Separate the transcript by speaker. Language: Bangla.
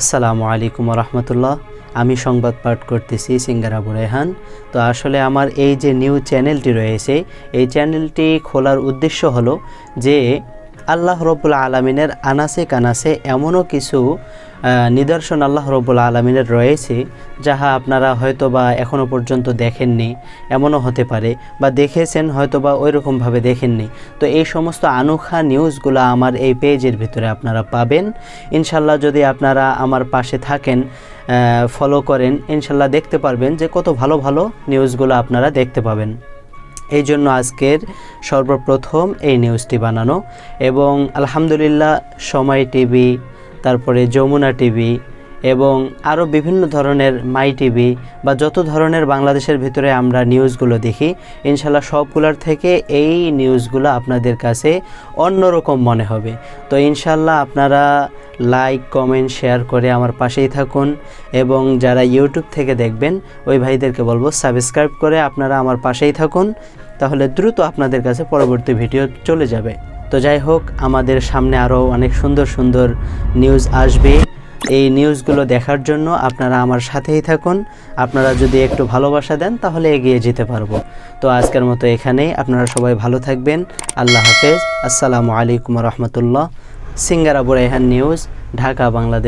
Speaker 1: আসসালামু আলাইকুম রহমতুল্লাহ আমি সংবাদ পাঠ করতেছি সিঙ্গারাবু রেহান তো আসলে আমার এই যে নিউ চ্যানেলটি রয়েছে, এই চ্যানেলটি খোলার উদ্দেশ্য হলো যে আল্লাহ রব্বুল আলমিনের আনাসে কানাসে এমনও কিছু নিদর্শন আল্লাহ রব্বুল আলমিনের রয়েছে, যাহা আপনারা হয়তো বা এখনও পর্যন্ত দেখেননি, এমনও হতে পারে, বা দেখেছেন হয়তো বা ওই রকমভাবে দেখেননি। তো এই সমস্ত আনোখা নিউজগুলো আমার এই পেজের ভিতরে আপনারা পাবেন। ইনশাল্লাহ যদি আপনারা আমার পাশে থাকেন ফলো করেন, ইনশাল্লাহ দেখতে পারবেন যে কত ভালো ভালো নিউজগুলো আপনারা দেখতে পাবেন। এই জন্য আজকের সর্বপ্রথম এই নিউজটি বানানো। এবং আলহামদুলিল্লাহ সময় টিভি তারপরে যমুনা টিভি এবং আরও বিভিন্ন ধরনের মাই টিভি বা যত ধরনের বাংলাদেশের ভিতরে আমরা নিউজগুলো দেখি, ইনশাল্লাহ সবগুলোর থেকে এই নিউজগুলো আপনাদের কাছে অন্যরকম মনে হবে। তো ইনশাল্লাহ আপনারা লাইক, কমেন্ট, শেয়ার করে আমার পাশেই থাকুন এবং যারা ইউটিউব থেকে দেখবেন, ওই ভাইদেরকে বলব সাবস্ক্রাইব করে আপনারা আমার পাশেই থাকুন, তাহলে দ্রুত আপনাদের কাছে পরবর্তী ভিডিও চলে যাবে। তো যাই হোক, আমাদের সামনে আরও অনেক সুন্দর সুন্দর নিউজ আসবে। এই নিউজগুলো দেখার জন্য আপনারা আমার সাথেই থাকুন। আপনারা যদি একটু ভালোবাসা দেন, তাহলে এগিয়ে যেতে পারব। তো আজকের মতো এখানেই। আপনারা সবাই ভালো থাকবেন। আল্লাহ হাফেজ। আসসালামু আলাইকুম রহমতুল্লাহ। সিঙ্গারা বুরাইহান নিউজ ঢাকা, বাংলাদেশ।